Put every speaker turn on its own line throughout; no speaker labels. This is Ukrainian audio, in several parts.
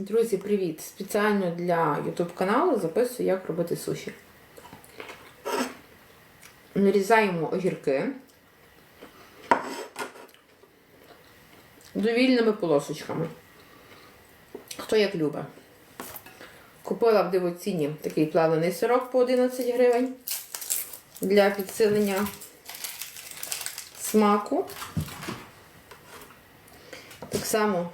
Друзі, привіт! Спеціально для YouTube каналу записую, як робити суші. Нарізаємо огірки довільними полосочками. Хто як любить. Купила в дивоціні такий плавлений сирок по 11 гривень для підсилення смаку. Так само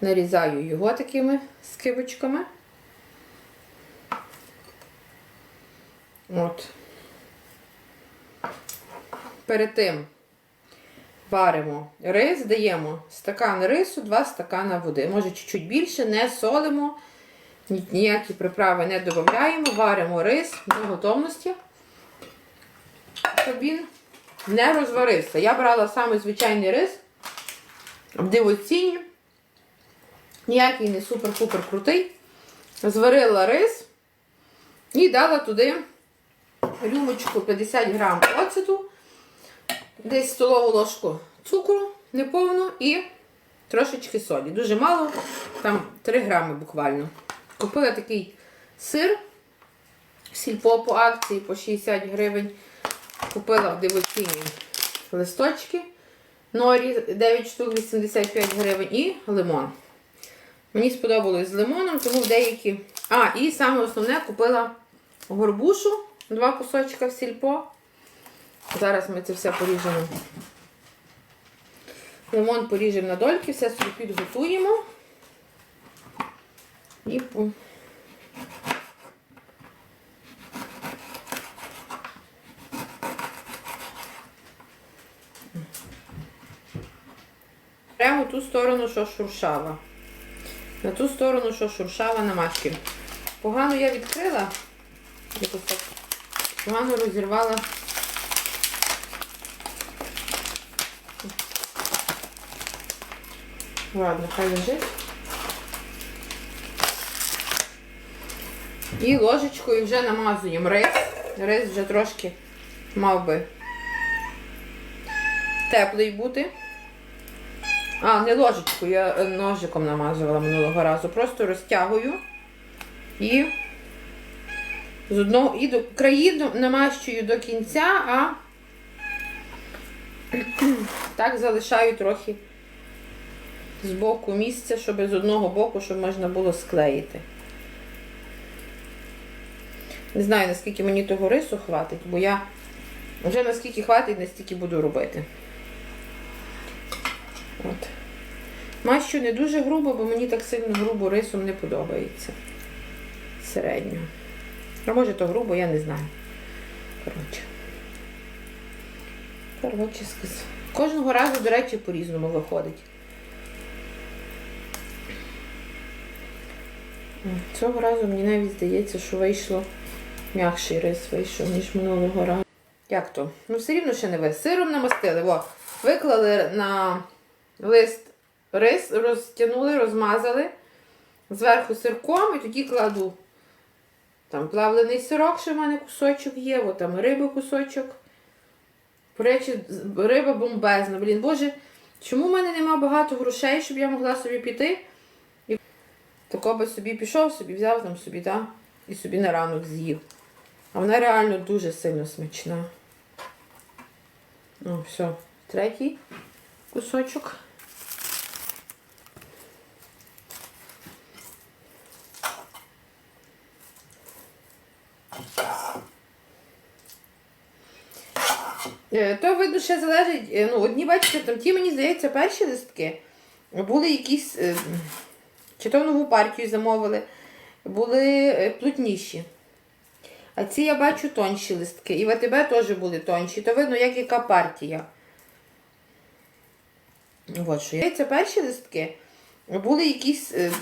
нарізаю його такими скибочками. От. Перед тим варимо рис, даємо стакан рису, 2 стакана води. Може чуть-чуть більше, не солимо, ніякі приправи не додаємо, варимо рис до готовності, щоб він не розварився. Я брала саме звичайний рис в. Ніякий не супер-пупер крутий. Зварила рис і дала туди рюмочку 50 грам оцету, десь столову ложку цукру неповну і трошечки солі. Дуже мало, там 3 грами буквально. Купила такий сир, сільпо по акції по 60 гривень. Купила в дивоціні листочки. Норі 9 штук 85 гривень і лимон. Мені сподобалось з лимоном, тому деякі. А, і саме основне купила горбушу, два кусочка в сільпо. Зараз ми це все поріжемо. Лимон поріжемо на дольки, все собі підготуємо. І. Прямо ту сторону, що шуршава. На ту сторону, що шуршава намашки. Погано я відкрила. Якось так. Погано розірвала. Ладно, хай лежить. І ложечкою вже намазуємо рис. Рис вже трошки мав би теплий бути. А, не ложечкою, я е, ножиком намазувала минулого разу. Просто розтягую і з одного і до краї намащую до кінця, а так залишаю трохи з боку місця, щоб з одного боку, щоб можна було склеїти. Не знаю, наскільки мені того рису хватить, бо я вже наскільки хватить, настільки буду робити. От. Мащу не дуже грубо, бо мені так сильно грубо рисом не подобається. Середньо. А може то грубо, я не знаю. Коротше. Коротше, сказ- Кожного разу, до речі, по-різному виходить. Цього разу мені навіть здається, що вийшло м'якший рис вийшов, ніж минулого разу. Як то? Ну, все рівно ще не ви. Сиром намастили. Во, виклали на лист рис, розтягнули, розмазали. Зверху сирком і тоді кладу там плавлений сирок, що в мене кусочок є, о, там риби кусочок. До речі, риба бомбезна. Блін, боже, чому в мене нема багато грошей, щоб я могла собі піти? І тако би собі пішов, собі взяв там собі, та, і собі на ранок з'їв. А вона реально дуже сильно смачна. Ну, все, третій кусочок. То видно, ще залежить. е, Ну, одні, бачите, там ті, мені здається, перші листки були якісь, е, чи то нову партію замовили, були е, плотніші. А ці я бачу тонші листки. І в АТБ теж були тонші. То видно, як яка партія. От що. Це перші листки. Були якісь, е,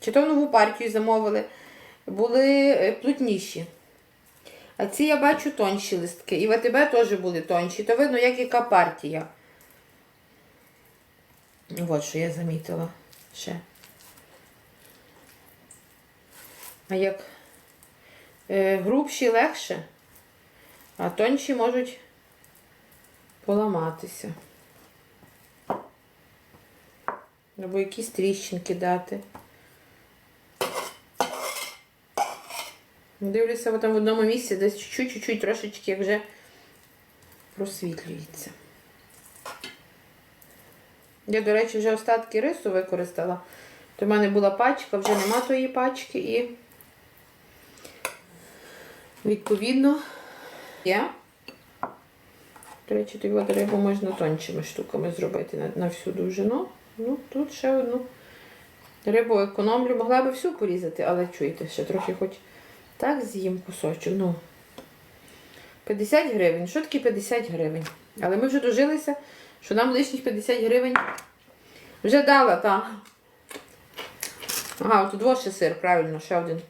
чи то нову партію замовили, були е, плотніші. А ці я бачу тонші листки. І в АТБ теж були тонші. То видно, як яка партія. От що я замітила ще. А як е, грубші легше, а тонші можуть поламатися. Або якісь тріщинки дати. Дивлюся, там в одному місці десь чуть-чуть, трошечки вже просвітлюється. Я, до речі, вже остатки рису використала. То в мене була пачка, вже нема тої пачки і відповідно є. До речі, тобі от рибу можна тончими штуками зробити на, на всю довжину. Ну, тут ще одну рибу економлю. Могла би всю порізати, але чуєте, ще трохи хоч так з'їм кусочок. Ну, 50 гривень. Що таке 50 гривень? Але ми вже дожилися, що нам лишніх 50 гривень вже дала, так. Ага, тут ще сир, правильно, ще один.